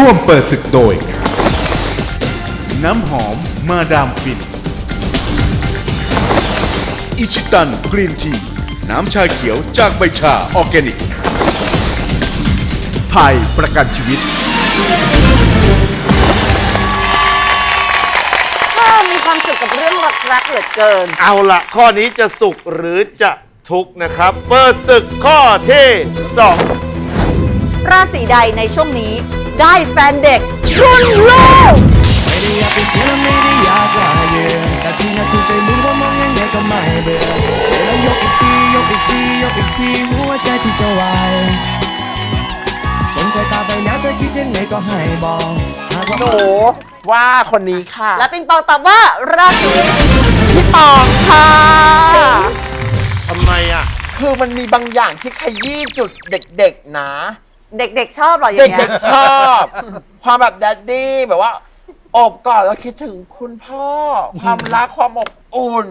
ร่วมเปิดศึกโดย น้ำหอมมาดามฟิน อิชิตันกรีนที น้ำชาเขียวจากใบชาออร์แกนิกไทยประกันชีวิตก็มีความสุขกับเรื่องรักๆเหลือเกิน เอาละข้อนี้จะสุขหรือจะทุกข์นะครับ เปิดศึกข้อที่สองราศีใดในช่วงนี้ ได้แฟนเด็กรุ่นลูกไม่ได้อยากเป็นเสียและไม่ได้อยากว่าเยือนแต่ที่น่าถูกใจรู้ว่ามองยังไงก็ไม่เบื่อแล้วยกอีกทียกอีกทียกอีกทีหัวใจที่จะวายสนใจตาไปแล้วจะคิดยังไงก็ให้บอกหากว่า หนูว่าคนนี้ค่ะ และปิงปองตอบว่าราศีพี่ปองค่ะ ทำไมอะ คือมันมีบางอย่างที่ขยี้จุดเด็กๆนะ เด็กๆชอบเหรออย่าเงเงี้ด็ยกๆชอบ ความแบบแดดดี้แบบว่าอบกอดแล้วคิดถึงคุณพ่อ ความรักความอบอุ่น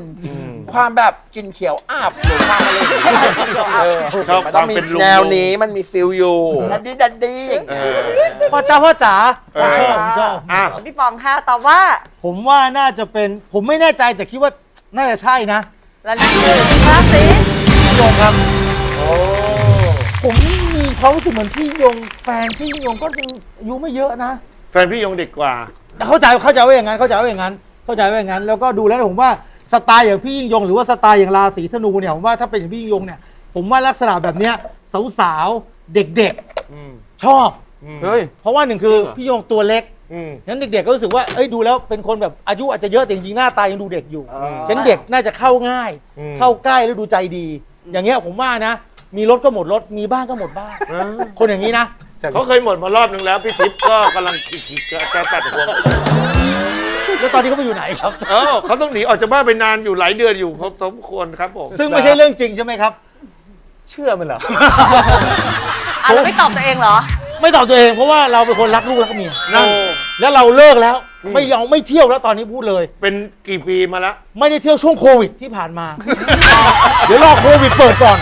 ความแบบกินเขียวอาบหรือความอะไรอย่างเงี้ยเออชอบมันต้องมีความเป็นลุงแนวนี้มันมีฟิลอยู่แดดดี้แดดดี้อย่างเอเงี้ยอพ่อจ้าพ่อจ๋าเอผมอ ชอบผมชอบ อะ พี่ปองค่ะตอบว่าผมว่าน่าจะเป็นผมไม่แน่ใจแต่คิดว่าน่าจะใช่นะ และนั่นคือราศีพี่ยงครับ ผมมี ความรู้สึกเหมือนพี่ยงแฟนพี่ยงก็ยังอายุไม่เยอะนะแฟนพี่ยงเด็กกว่าแต่เข้าใจเข้าใจว่าอย่างนั้นเข้าใจว่าอย่างนั้น เข้าใจว่าอย่างนั้น แล้วก็ดูแล้วผมว่าสไตล์อย่างพี่ยิ่งยง หรือว่าสไตล์อย่างราศีธนูเนี่ยผมว่าถ้าเป็นอย่างพี่ยิ่งยงเนี่ยผมว่าลักษณะแบบเนี้ยสาวๆเด็กอืมๆชอบเฮ้ย เพราะว่าหนึ่งคือพี่ยงตัวเล็กอืม งั้นเด็กๆก็รู้สึกว่าเอ้ยดูแล้วเป็นคนแบบอายุอาจจะเยอะแต่จริงๆหน้าตายังดูเด็กอยู่ ฉะนันเด็กน่าจะเข้าง่าย อืม เข้าใกล้แล้วดูใจดี อย่างเงี้ยผมว่านะ มีรถก็หมดรถ มีบ้านก็หมดบ้าน คนอย่างนี้นะ เขาเคยหมดมารอบนึงแล้ว พี่ทิพย์ก็กำลังแกตัดหัวแล้วตอนนี้เขาไปอยู่ไหนครับ เออเขาต้องหนีออกจากบ้านไปนานอยู่หลายเดือนอยู่เขาสมควรครับผมซึ่งไม่ใช่เรื่องจริงใช่ไหมครับอะเราไม่ตอบตัวเองเหรอ ไม่ตอบตัวเองเพราะว่าเราเป็นคนรักลูกรักเมียนั่นแล้วเราเลิกแล้ว ไม่ยอมไม่เที่ยวแล้วตอนนี้พูดเลย เป็นกี่ปีมาแล้ว ไม่ได้เที่ยวช่วงโควิดที่ผ่านมา เดี๋ยวรอโควิดเปิดก่อน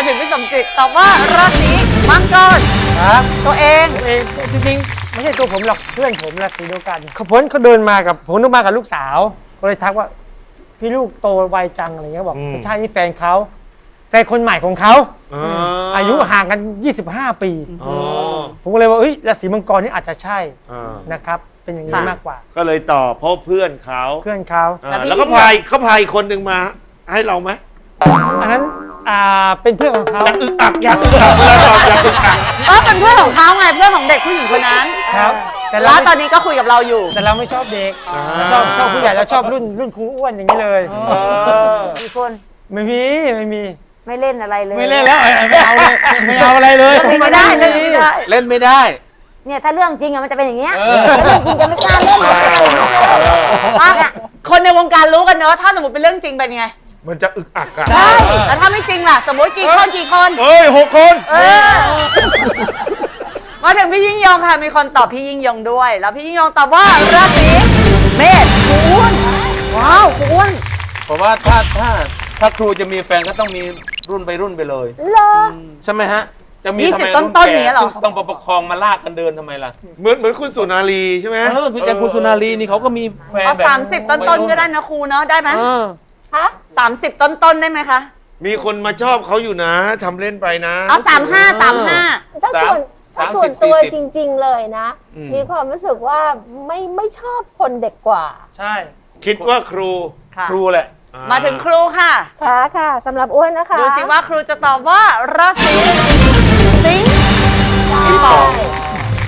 มาถึงพี่สมจิตตอบว่าราศีมังกรครับตัวเองเองจริงๆไม่ใช่ตัวผมหรอกเพื่อนผมแหละสีเดียวกันเขาพ้นเขาเดินมากับผมนึกมากับลูกสาว ก็เลยทักว่า พี่ลูกโตไวจังอะไรเงี้ยบอกอืม ไม่ใช่นี่แฟนเขาแฟนคนใหม่ของเขาอ๋ออายุห่างกัน 25 ปี อ๋อผมก็เลยว่าเฮ้ยราศีมังกรนี่อาจจะใช่อ่านะครับ เป็นอย่างนี้ค่ะมากกว่าก็เลยต่อเพราะเพื่อนเขาเพื่อนเขาอ่าแต่พี่แล้วก็พายเขาพายคนหนึ่งมาให้เราไหมอันนั้น อ่าเป็นเพื่อนของเขาอยากอึกอักอยากอึกอักเวลาตอบอยากอึกอักก็เป็นเพื่อนของเขาไงเพื่อนของเด็กผู้หญิงคนนั้นครับ แต่เราแล้วไม่ตอนนี้ก็คุยกับเราอยู่ แต่เราไม่ชอบเด็กเราชอบชอบผู้ใหญ่แล้วชอบรุ่นรุ่นครูอ้วนอย่างนี้เลยกี่คนไม่มีไม่มีไม่เล่นอะไรเลยไม่เล่นแล้วไม่เอาเลยไม่เอาอะไรเลย เล่นไม่ได้เล่นไม่ได้ เล่นไม่ได้ เนี่ยถ้าเรื่องจริงอะมันจะเป็นอย่างเงี้ยเรื่องจริงจะไม่กล้าเล่นป้าอะคนในวงการรู้กันเนอะถ้าสมมติเป็นเรื่องจริงเป็นไง มันจะอึกอักอะใช่แล้วถ้าไม่จริงล่ะ สมมติกี่คนกี่คน เอ้ยหกคน เออ มาถึงพี่ยิ่งยงค่ะ มีคนตอบพี่ยิ่งยงด้วย แล้วพี่ยิ่งยงตอบว่าราศีเมษครูอ้วนว้าวครูอ้วนผมว่าถ้าถ้าถ้าครูจะมีแฟนก็ต้องมีรุ่นไปรุ่นไปเลย เหรอ ใช่ไหมฮะ จะมียี่ทำสิบไมต้นรุ่ต้นแก่ๆเนี้ยเหรอ ซึ่งต้องประคองมาลากกันเดินทำไมล่ะเหมือนเหมือนคุณสุนารีใช่ไหมเออคืออย่างคุณสุนารีนี่เขาก็มีแฟนเอาแบบสามสิบต้นต้นๆก็ได้นะครูเนาะได้ไหมเออ ฮะสามสิบต้นต้นๆได้ไหมคะ มีคนมาชอบเขาอยู่นะทำเล่นไปนะ เอาสามห้าสามห้า ถ้าส่วนสามถ้าส่วนสามสิบตัวสี่สิบจริง ๆ เลยนะ อืม มีความรู้สึกว่าไม่ไม่ชอบคนเด็กกว่า ใช่คิดว่าครูค่ะ ครูแหละ อ่มาถึงครูค่ะ ค่ะค่ะสำหรับอ้วนนะคะดูสิว่าครูจะตอบว่าราศีสิงห์ใช่ตอบ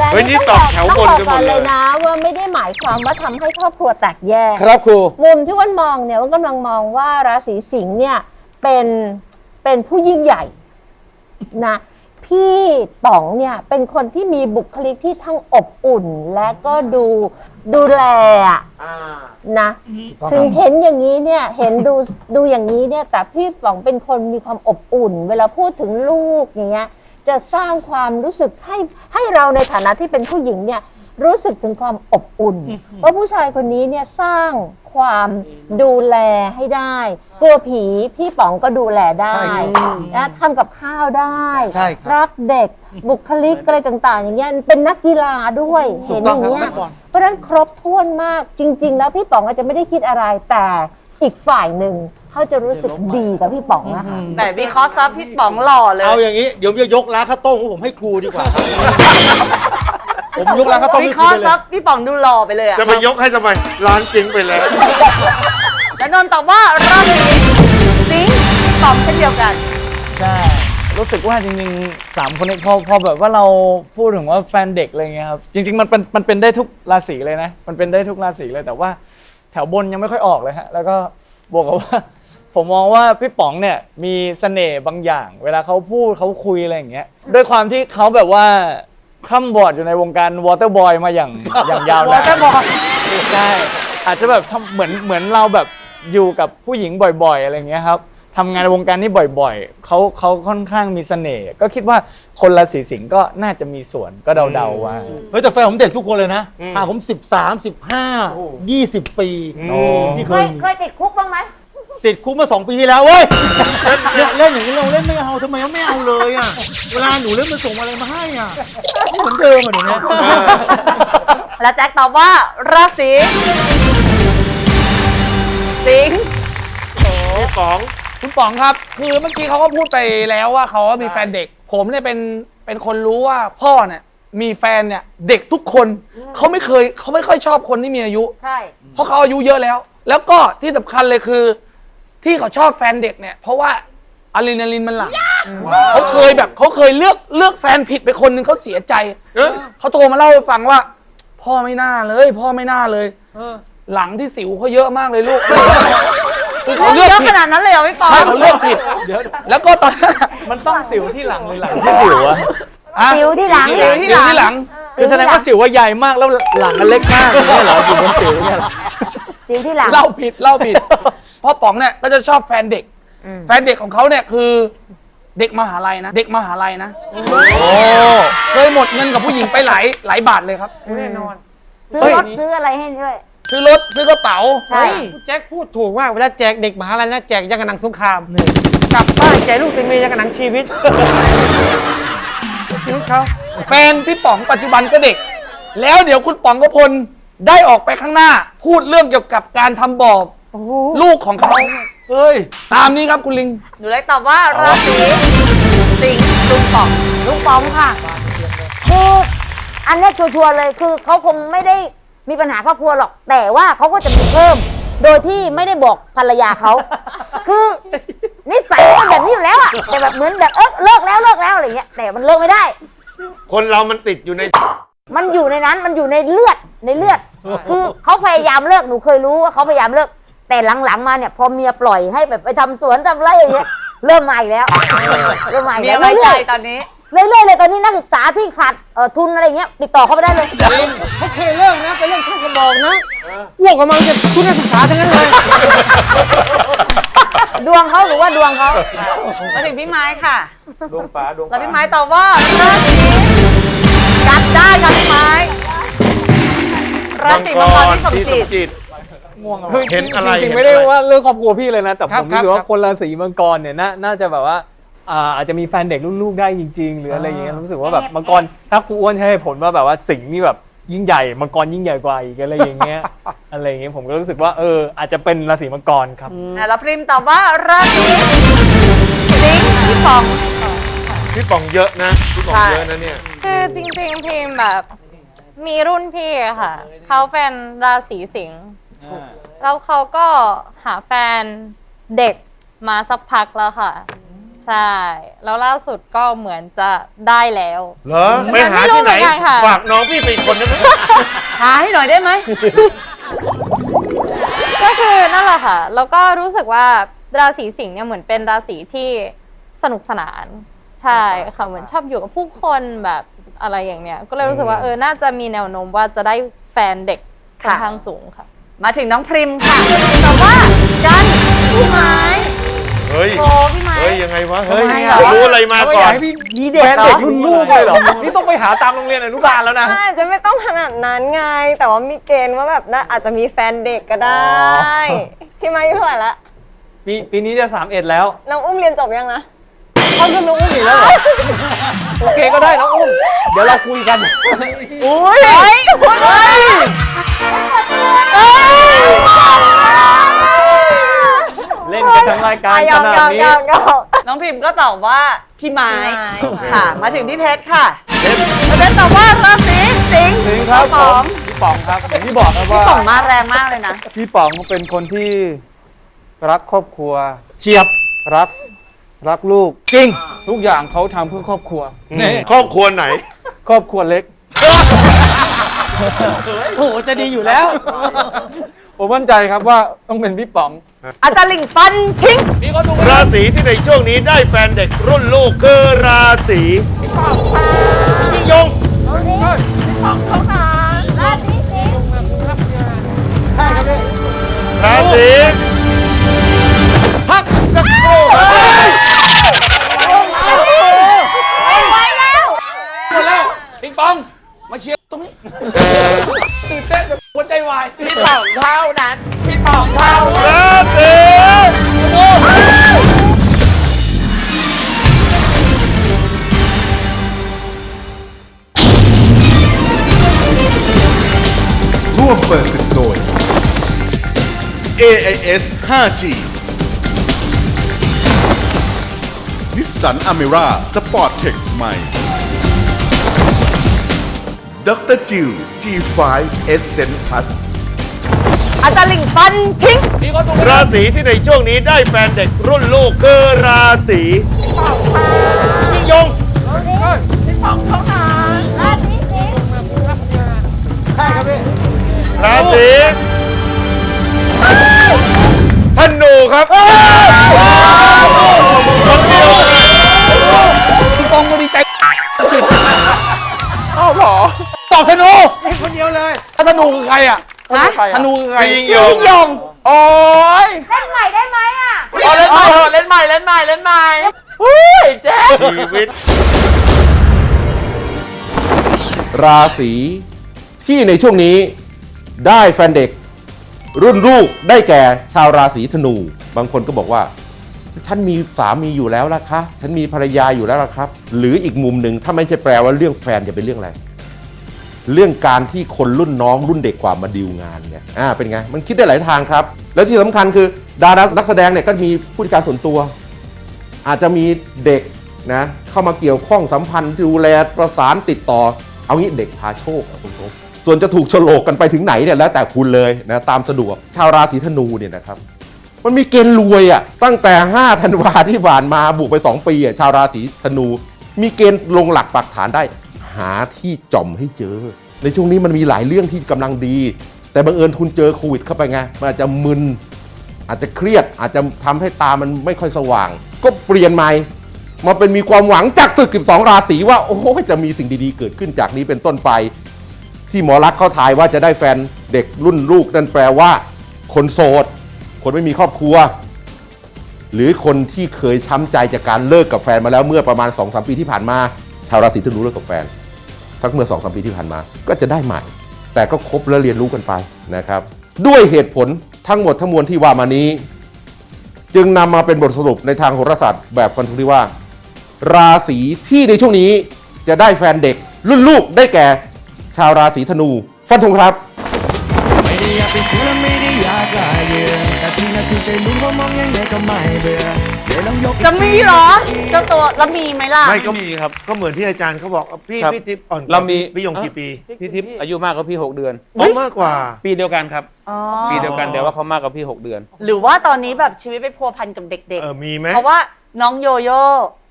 แต่เฮ้ยนี่ต้องตอบแถวบนต้องกันบอกหมดก่อนเลเลยยนะ ว่าไม่ได้หมายความว่าทำให้ครอบครัวแตกแยก ครับครู มุมที่อ้วันมองเนี่ยอ้วันกำลังมองว่าราศีสิงห์เนี่ยเป็นเป็นผู้ยิ่งใหญ่นะพี่ป๋องเนี่ยเป็นคนที่มีบุคลิกที่ทั้งอบอุ่นและก็ดูดูแลอะนะถึงเห็นอย่างนี้เนี่ยเห็นดูดูอย่างนี้เนี่ยแต่พี่ป๋องเป็นคนมีความอบอุ่น เวลาพูดถึงลูกอย่างเงี้ย จะสร้างความรู้สึกให้ให้เราในฐานะที่เป็นผู้หญิงเนี่ยรู้สึกถึงความอบอุ่นว่าผู้ชายคนนี้เนี่ยสร้างความดูแลให้ได้กลัวผีพี่ป๋องก็ดูแลได้ใช่ครับนะทำกับข้าวได้ใช่ครับรักเด็กบุคลิกอะไรต่าง ๆ อย่างเงี้ยเป็นนักกีฬาด้วยถูเห็กนต้อองย่างครับเงี้ยเมื่อก่อนเพราะฉะนั้นครบถ้วนมากจริง ๆ แล้วพี่ป๋องอาจจะไม่ได้คิดอะไรแต่อีกฝ่ายหนึ่ง เขาจะรู้สึกดีกับพี่ป๋องนะคะแต่วิเคราะห์ซับพี่ป๋องหล่อเลย เอาอย่างนี้เดี๋ยวจะยกร้านข้าวต้มของผมให้ครูดีกว่าครับ ผมยกร้านข้าวต้มวิให้เคครูราะไปห์เลซัยบพี่ป๋องดูหล่อไปเลยอะจะไปยกให้ทำไม ร้านจริงไปแล้ว และนนท์ตอบว่าราศีสิงห์พี่ป๋องเช่นเดียวกัน ใช่รู้สึกว่าจริงๆสามคนนี้พอพอแบบว่าเราพูดถึงว่าแฟนเด็กอะไรเงี้ยครับจริง ๆ มันเป็นมันเป็นได้ทุกราศีเลยนะ มันเป็นได้ทุกราศีเลยแต่ว่าแถวบนยังไม่ค่อยออกเลยฮะแล้วก็บวกกับว่า ผมมองว่าพี่ป๋องเนี่ยมีเสน่ห์บางอย่าง เวลาเขาพูดเขาคุยอะไรอย่างเงี้ยด้วยความที่เขาแบบว่าคล่ำบอดอยู่ในวงการวอเตอร์บอยมาอย่างอย่างยาวนาน Waterboy ใช่อาจจะแบบทำเหมือนเหมือนเราแบบอยู่กับผู้หญิงบ่อย ๆ อะไรเงี้ยครับทำงานในวงการนี้บ่อยๆเขาเขาค่อนข้างมีเสน่ห์ก็คิดว่าคนราศีสิงห์ก็น่าจะมีส่วนก็เดาๆว่า เฮ้ยแต่แฟนผมเด็กทุกคนเลยนะห่างผม 13 15 20 ปีที่เคเคยยเคยติดคุกบ้างไหม ติดคุกมา2ปีที่แล้วเว้ยเนี่ยเล่นอย่างนี้เราเล่นไม่เอาทำไมเราไม่เอาเลยอะ เวลาหนูเล่นมันส่งอะไรมาให้อะไม่เหมือนเดิมอะหนูเนี่ยและแจ็คตอบว่าราศีสิงห์พี่ป๋องคุณป๋องครับ คือเมื่อกี้เขาก็พูดไปแล้วว่าเขามีแฟนเด็ก ผมเนี่ยเป็นเป็นคนรู้ว่าพ่อเนี่ยมีแฟนเนี่ยเด็กทุกคนเขาไม่เคยเขาไม่ค่อยชอบคนที่มีอายุ ใช่ เพราะเขาอายุเยอะแล้ว แล้วก็ที่สำคัญเลยคือ ที่เขาชอบแฟนเด็กเนี่ย เพราะว่าอะดรีนาลินมันหลั่งเขาเคยแบบเขาเคยเลือกเลือกแฟนผิดไปคนหนึ่งเขาเสียใจเขาโทรมาเล่าให้ฟังว่า พ่อไม่น่าเลย พ่อไม่น่าเลยหลังที่สิวเขาเยอะมากเลยลูกคือเขาเลือกเยอะผิขดนาดนั้นเลยเหรอพี่ป๋องใช่เขาเลือกผิด แล้วก็ตอนนั้นมันต้องสิวที่หลังหรือหลังที่สิวอะอะสิวที่หลังสิวที่หลัง คือแสดงว่าสิวว่าใหญ่มากแล้วหลังมันเล็กมากไม่ใช่เหรออยู่บนสิวเนี่ยเหรอ สิวที่หลัง เล่าผิดเล่าผิดเพ่อป๋องเนี่ยก็จะชอบแฟนเด็กแฟนเด็กของเขาเนี่ยคือเด็กมหาลัยนะ เด็กมหาลัยนะเคยหมดเงินกับผู้หญิงไปหลายหลายบาทเลยครับซื้อเฮ้ยรถซื้ออะไรให้ด้วย ซื้อรถซื้อกระเป๋าใช่ แจ็คพูดถูกมากเวลาแจกเด็กมหาลัยนะแจกยังกับหนังสงครามกลับบ้านแจกลูกติดเมียยังกับหนังชีวิต ชีวิตเขาแฟนพี่ป๋องปัจจุบันก็เด็ก แล้วเดี๋ยวคุณป๋องกพลได้ออกไปข้างหน้า พูดเรื่องเกี่ยวกับการทำบ่อลูกของเขาเฮ้ย ตามนี้ครับคุณลิง หนูเล็กตอบว่าราศีสิงห์ลุงป๋องลุงป๋องค่ะ คืออันเนี้ยชัวร์ๆเลยคือเขาคงไม่ได้มีปัญหาครอบครัวหรอก แต่ว่าเขาก็จะมีเพิ่ม โดยที่ไม่ได้บอกภรรยาเขา คือนิสัยมันแบบนี้อยู่แล้วอะแต่แบบเหมือนแบบเออเลิกแล้วเลิกแล้วอะไรเงี้ยแต่มันเลิกไม่ได้ คนเรามันติดอยู่ใน มันอยู่ในนั้นมันอยู่ในเลือดในเลือด คือเขาพยายามเลิกหนูเคยรู้ว่าเขาพยายามเลิก แต่หลังๆมาเนี่ยพอเมียปล่อยให้แบบไปทำสวนทำไรอย่างเงี้ยเริ่มมาอีกแล้วเริ่มมาอีกเมียแล้วไว้ใจเรื่อยตอนนี้ๆ เรื่อยๆเลยตอนนี้นักศึกษาที่ขาดเอ่อทุนอะไรเงี้ยติดต่อเขาไปได้เลย เขาเคยเลิกนะไปเล่นข้าวกระบอกนะอ้วกออกมาจะทุนนักศึกษาทั้งนั้นเลย ดวงเขาหรือว่าดวงเขา มาถึงพี่ไม้ค่ะ ดวงฟ้าดวงแล้วฟ้าพี่ไม้ตอบว่าราศีจับได้ค่ะพี่ไม้ราศีมังกรที่สมที่สจิมตจิตเห็นอะไรจริงๆเห็นไม่ได้อะไรว่าเรื่องครอบครัวพี่เลยนะ แต่ครัผบมรู้สึกครัว่าบคนราศีมังกรเนี่ยน่าน่าจะแบบว่า อ่าอาจจะมีแฟนเด็กลูกๆได้จริง ๆ หรืออะไรอย่างเงี้ยรู้สึกว่าแบบมังกรถ้าครูอ้วนให้ผลว่าแบบว่าสิงห์นี่แบบยิ่งใหญ่มังกรยิ่งใหญ่กว่าอีกอะไรอย่างเงี้ย อะไรอย่างเงี้ยผมก็รู้สึกว่าเอออาจจะเป็นราศีมังกรครับ อะแล้วพริมตอบว่าราศีสิงห์พี่ป๋อง พี่ป๋องเยอะนะพี่ป๋องใช่เยอะนะเนี่ย คือจริงๆพิมพ์แบบมีรุ่นพี่อะค่ะ เขาเป็นราศีสิงห์แล้วเขาก็หาแฟนเด็กมาสักพักแล้วค่ะ ใช่ แล้วล่าสุดก็เหมือนจะได้แล้ว เหรอไปหาที่ไหน ไม่รู้เหมือนกันค่ะ ฝากน้องพี่ไปอีกคนนึงหาให้หน่อยได้ไหม ก็คือนั่นแหละค่ะ แล้วก็รู้สึกว่าราศีสิงห์เนี่ยเหมือนเป็นราศีที่สนุกสนาน ใช่ค่ะ เหมือนชอบอยู่กับผู้คนแบบอะไรอย่างเนี้ย ก็เลยรู้สึกว่าเออ น่าจะมีแนวโน้มว่าจะได้แฟนเด็กค่อนค่ะข้างสูงค่ะ มาถึงน้องพริมค่ะตอบว่ากันพี่ไม้ เฮ้ย โอ้พี่ไม้ เฮ้ยยังไงวะ เฮ้ยทำไมอะ รู้อะไรมาก่อนมีเด็กแฟนเหรอเด็กรุ่นลูกเลยเหรอ นี่ต้องไปหาตามโรงเรียนอนุบาลแล้วนะ อาจจะไม่ต้องขนาดนั้นไง แต่ว่ามีเกณฑ์ว่าแบบน่าอาจจะมีแฟนเด็กก็ได้พี่มาอายุเท่าไหร่ละปีปีนี้จะ 31 แล้ว น้องอุ้มเรียนจบยังนะเขาจะน้องอุ้มอีกแล้วเหรอโอเคก็ได้น้องอุ้ม เดี๋ยวเราคุยกัน อุ้ย เฮ้ยพูดเลยเล่นกันทั้งรายการอะยขอมนาดยอมนี้ยอมยอมน้องพิมพ์ก็ตอบว่าพี่ไม้พี่ไม้ค่ะ มาถึงพี่เพชรค่ะพี่เพชรตอบว่าราศีสิงห์จริงครับผป๋อมงพี่ป๋องครับอย่างที่บอกครับพี่ว่าป๋องมาแรงมากเลยนะพี่ป๋องเป็นคนที่รักครอบครัว เฉียบรักรักลูกจริง ทุกอย่างเขาทำเพื่อครอบครัวครอบครัวไหน ครอบครัวเล็กโอ้โหจะดีอยู่แล้ว ผมมั่นใจครับว่าต้องเป็นพี่ป๋อง อาจารย์หลิงฟันทิ้งราศีที่ในช่วงนี้ได้แฟนเด็กรุ่นลูกคือราศียิ่งยงราศีพักสักครู่ครับปิงปองมาเชียร์ตรงนี้ตื่นเต้นแบบ หัวใจวายพี่ป๋องเท่านั้น พี่ป๋องเท่านั้นราศีร่วมเปิดศึกโดย AIS 5G นิสสันอเมร่าสปอร์ตเทคใหม่ ดรจิว G5 Essence Plus อาจารย์หลิงฟันทิ้งราศีที่ในช่วงนี้ได้แฟนเด็กรุ่นลูกคือราศียิ่งยงราศีธนูครับคนเดียวกันปิงปองก็ดีใจ เอ้าเหรอ ตอบธนูคนเดียวเลยถ้าธนูคือใครอะนะธนูคือใครยิ่งยง ยงโอ้ยเล่นใหม่ได้ไหมอะเอาเล่นใหม่เถอะเล่นใหม่เล่นใหม่เล่นใหม่อุ้ยแจ๊คชีวิต ราศีที่ในช่วงนี้ได้แฟนเด็ก รุ่นลูกได้แก่ชาวราศีธนู บางคนก็บอกว่า ฉันมีสามีอยู่แล้วล่ะคะ ฉันมีภรรยาอยู่แล้วล่ะครับ หรืออีกมุมหนึ่งถ้าไม่ใช่แปลว่าเรื่องแฟนจะเป็นเรื่องอะไร เรื่องการที่คนรุ่นน้องรุ่นเด็กกว่ามาดีลงานเนี่ยอ่าเป็นไง มันคิดได้หลายทางครับ แล้วที่สำคัญคือดารานักแสดงเนี่ยก็มีผู้จัดการส่วนตัว อาจจะมีเด็กนะเข้ามาเกี่ยวข้องสัมพันธ์ดูแลประสานติดต่อ เอางี้เด็กพาโชคอะคุณผู้ชมส่วนจะถูกโฉลกกันไปถึงไหนเนี่ยแล้วแต่คุณเลยนะตามสะดวกชาวราศีธนูเนี่ยนะครับ มันมีเกณฑ์รวยอะ่ะตั้งแต่5ธันวาที่ผ่านมาบุกไป 2 ปีอะ่ะชาวราศีธนู มีเกณฑ์ลงหลักปักฐานได้ หาที่จอมให้เจอ ในช่วงนี้มันมีหลายเรื่องที่กำลังดี แต่บังเอิญคุณเจอโควิดเข้าไปไงมันอาจจะมึน อาจจะเครียดอาจจะทำให้ตามันไม่ค่อยสว่าง ก็เปลี่ยนใหม่มาเป็นมีความหวังจากศึก12 ราศีว่า โอ้จะมีสิ่งดีๆเกิดขึ้นจากนี้เป็นต้นไป ที่หมอรักเขาทายว่าจะได้แฟนเด็กรุ่นลูกนั่นแปลว่า คนโสด คนไม่มีครอบครัว หรือคนที่เคยช้ำใจจากการเลิกกับแฟนมาแล้วเมื่อประมาณ2อสปีที่ผ่านมา ชาวราศีธนูเลิกกับแฟนสักเมื่อ2อสปีที่ผ่านมา ก็จะได้ใหม่ แต่ก็คบและเรียนรู้กันไปนะครับ ด้วยเหตุผลทั้งหมดทั้งมวลที่ว่ามานี้ จึงนำมาเป็นบทสรุปในทางโหราศาสตร์แบบฟันธงที่ว่า ราศีที่ในช่วงนี้จะได้แฟนเด็กรุ่นลูกได้แก่ชาวราศีธนู ฟันธงครับไม่ได้อยากเป็นสู้และไม่ได้อยากลาย อแต่พี่น่ะถูกใจลุ้นเพราะมองยังไงก็ไม่เบื่อเดี๋ยวลองยกอีกจะมีเหรอเจ้าตัวแล้วมีไหมล่ะ ไม่ก็มีครับ ก็เหมือนที่อาจารย์เขาบอกพี่ครับ พี่ทิพย์อ่อนกว่เรามีพี่ยงกี่ปีพี่ทิพย์อายุมากกว่าพี่ 6 เดือนอ๋อมากกว่า ปีเดียวกันครับ อ๋อ ปีเดียวกันแต่ว่าเขามากกว่าพี่ 6 เดือน หรือว่าตอนนี้แบบชีวิตไปพัวพันกับเด็กเออมีไหม ๆ เพราะว่าน้องโยโย่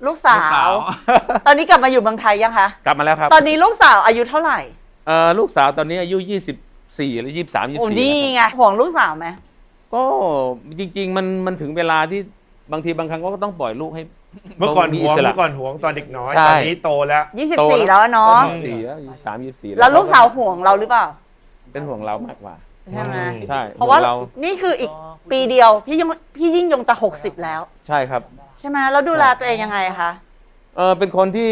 ลูกสาลูกสาววตอนนี้กลับมาอยู่เมืองไทยยังคะ กลับมาแล้วครับตอนนี้ลูกสาวอายุเท่าไหร่ เอ่อลูกสาวตอนนี้อายุ 24 หรือ 23 โอ้24นี่แล้วครับไงห่วงลูกสาวไหม ก็จริง ๆ มันมันถึงเวลาที่บางทีบางครั้งก็ต้องปล่อยลูกให้เมื่อก่อนขาหวงสระเมื่อก่อนหวงตอนเด็กน้อยใช่ ตอนนี้โตแล้ว 24 แล้วอะเนาะสี่แล้ว23 24แล้วลูกสาวห่วงเราหรือเปล่าเป็นห่วงเรามากกว่า ใช่ไหมใช่เพราะว่าเรานี่คืออีกปีเดียวพี่ยิ่งพี่ยิ่งยงจะ 60 แล้ว ใช่ครับใช่ไหมแล้วดูแลตัวเองยังไงคะเออเป็นคนที่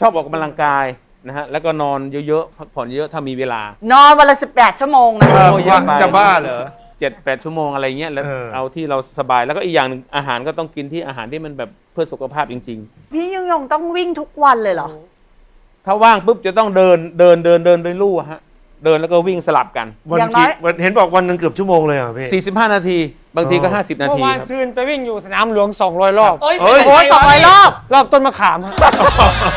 ชอบออกกำลังกายนะฮะแล้วก็นอนเยอะๆพักผ่อนเยอะถ้ามีเวลา นอนวันละ 18 ชั่วโมงนะ เออโอ้เยอะไปจะบ้าเหรอ เจ็ดแปดชั่วโมงอะไรเงี้ยแล้วเออ เอาที่เราสบายแล้วก็อีกอย่างหนึ่งอาหารก็ต้องกินที่อาหารที่มันแบบเพื่อสุขภาพจริง พี่ยิ่งยงต้องวิ่งทุกวันเลยเหรอ ๆ ถ้าว่างปุ๊บจะต้องเดินเดินเดินเดินเดินลู่อะฮะเดินแล้วก็วิ่งสลับกัน วันอย่างน้กี่อย วันเห็นบอกวันหนึงเกือบชั่วโมงเลยเหรอะพี่ 45 นาที บางทีก็ อ๋อ 50 นาเมื่ทีอวานครับซืนไปวิ่งอยู่สนามหลวง 200 รอบ เอ้ยเฮ้ย โอ้ยสองร้อยรอบ รอบต้นมะขามฮะ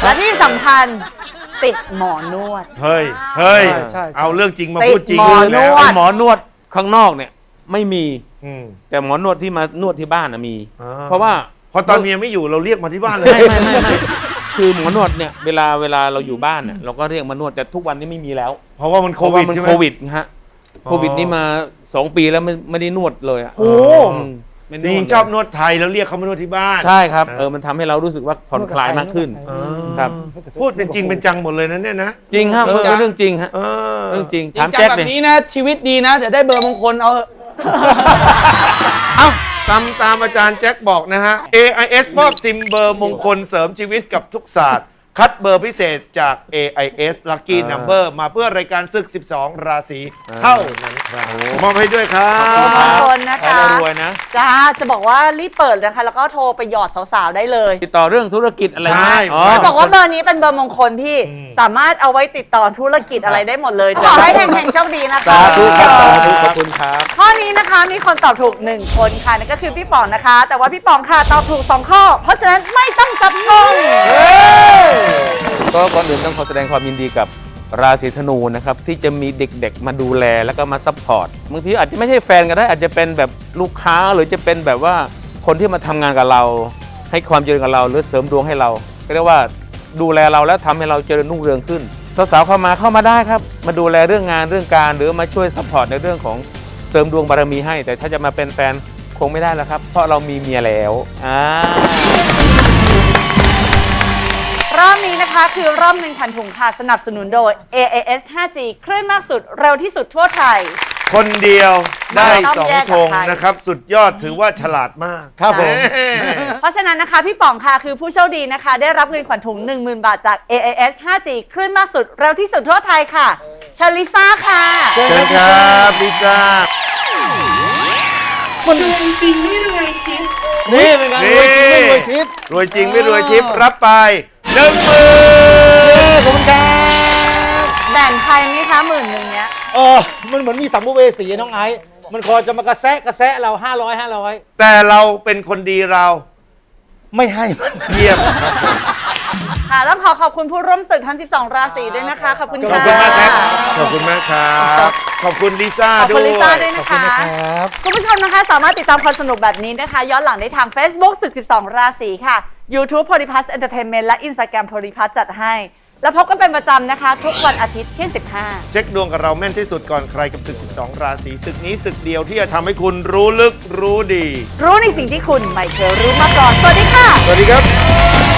และที่สำคัญติดหมอนวด เฮ้ย เฮ้ย ใช่ใช่ เอาเรื่องจริงมาติดพูดจริงหมอนแล้ววด ไอ้หมอนวด ข้างนอกเนี่ยไม่มีอืมแต่หมอนวดที่มานวดที่บ้านนะมี อ่าเพราะว่า พอตอนเมียไม่อยู่เราเรียกมาที่บ้านเลย ไม่ไม่ไม่ไม่คือหมอนวดเนี่ยเวลาเวลาเราอยู่บ้านเนี่ยเราก็เรียกมานวดแต่ทุกวันนี้ไม่มีแล้วเพราะว่ามันโคเพราะวิว่าดมันใช่ไหม โควิดฮะอ๋อ โควิดนี่มาสองปีแล้วไม่ไม่ได้นวดเลยอะโอ้ อืม ไม่จได้ริงๆชอบนวดไทยแล้วเรียกเขามานวดที่บ้าน ใช่ครับเออมันทำให้เรารู้สึกว่าผ่อนคลายมากขึ้น อ๋อ ครับ พูดเป็นจริงเป็นจังหมดเลยนะเนี่ยนะจริงครับเออเป็นเรื่องจริงฮะเออเรื่องจริงจริถามงจังแจ็คแบบเนี่ยนี้นะ ชีวิตดีนะเดี๋ยวได้เบอร์มงคลเอาเถอะ เอ้าตามตามอาจารย์แจ็คบอกนะฮะ AIS มอบซิมเบอร์มงคลเสริมชีวิตกับทุกศาสตร์ คัดเบอร์พิเศษจาก AIS Lucky อ่า Number มาเพื่อรายการศึก 12 ราศีเท่านั้นครับมอบให้ด้วยครัขอบคุณบคนนะขอคะให้เรารวยนะ จ้าจะบอกว่ารีบเปิดนะคะ แล้วก็โทรไปหยอดสาวๆได้เลยติดต่อเรื่องธุรกิจอะไรใช่อ๋อจะบอกว่าเบอร์นี้เป็นเบอร์มงคลพี่สามารถเอาไว้ติดต่อธุรกิจอะไรได้หมดเลยขอให้เฮงๆโชคดีนะคะ สาธุครับสาธุขอบคุณครับ ข้อนี้นะคะมีคนตอบถูก 1 คนค่ะนั่นก็คือพี่ป๋องนะคะ แต่ว่าพี่ป๋องค่ะตอบถูก 2 ข้อ เพราะฉะนั้นไม่ต้องจับงงก็ก่อนอื่นต้องขอแสดงความยินดีกับราศีธนูนะครับที่จะมีเด็กๆ มาดูแลแล้วก็มาซัพพอร์ตบางทีอาจจะไม่ใช่แฟนก็ได้อาจจะเป็นแบบลูกค้าหรือจะเป็นแบบว่าคนที่มาทำงานกับเรา ให้ความเจริญกับเรา หรือเสริมดวงให้เราก็เรียกว่าดูแลเราแล้วทำให้เราเจริญรุ่งเรืองขึ้นสาวๆเข้ามาเข้ามาได้ครับ มาดูแลเรื่องงานเรื่องการ หรือมาช่วยซัพพอร์ตในเรื่องของเสริมดวงบารมีให้ แต่ถ้าจะมาเป็นแฟนคงไม่ได้แล้วครับ เพราะเรามีเมียแล้วอ่า นี้นะคะ คือรอบหนึ่งพันถุงค่ะ สนับสนุนโดย AAS 5G คลื่นมากสุดเร็วที่สุดทั่วไทย คนเดียวได้ไม่ต้องสองแยกธกับงใครนะครับ สุดยอดถือว่าฉลาดมากครับผมแหเพราะฉะนั้นนะคะ พี่ป๋องค่ะคือผู้โชคดีนะคะ ได้รับเงินขวัญถุง 10,000 บาทจาก AAS 5G คลื่นมากสุดเร็วที่สุดทั่วไทยค่ะชาลิซ่าค่ะเชิญครับลิซ่านี่เป็นไงรวยจริงไม่รวยทิพย์รวยจริงไม่รวยทิพย์รับไป หนึ่งหมื่นเย้ขอบคุณครับแบ่งใครไหมคะหมื่นหนึ่งเนี้ย เออมันเหมือนมีสัมภเวสีน้องไอซ์มันคอยจะมากระแซะกระแซะเรา500 500แต่เราเป็นคนดีเราไม่ให้มันเยี่ยม ค่ะแล้วขอขอบคุณผู้ร่วมศึกทั้ง 12 ราศีด้วยนะคะ ขอบคุณขอบค่ะคุณมากครับ ขอบคุณมากครับ ขอบคุณลิซ่าขอบด้คุณวลิซ่าย ด้วยนะขอบคุณคะนะครับ คุณผู้ชมนะคะ สามารถติดตามความสนุกแบบนี้นะคะ ย้อนหลังได้ทาง Facebook ศึก 12 ราศีค่ะ YouTube p o l y p l u s Entertainment และ Instagram p o l y p l u s จัดให้ แล้วพบกันเป็นประจำนะคะ ทุกวันอาทิตย์เที่ยง15เช็คดวงกับเราแม่นที่สุดก่อนใครกับศึก 12 ราศีศึกนี้ศึกเดียวที่จะทำให้คุณรู้ลึกรู้ดีรู้ในสิ่งที่คุณไม่เคยรู้มาก่อน สวัสดีค่ะ สวัสดีครับ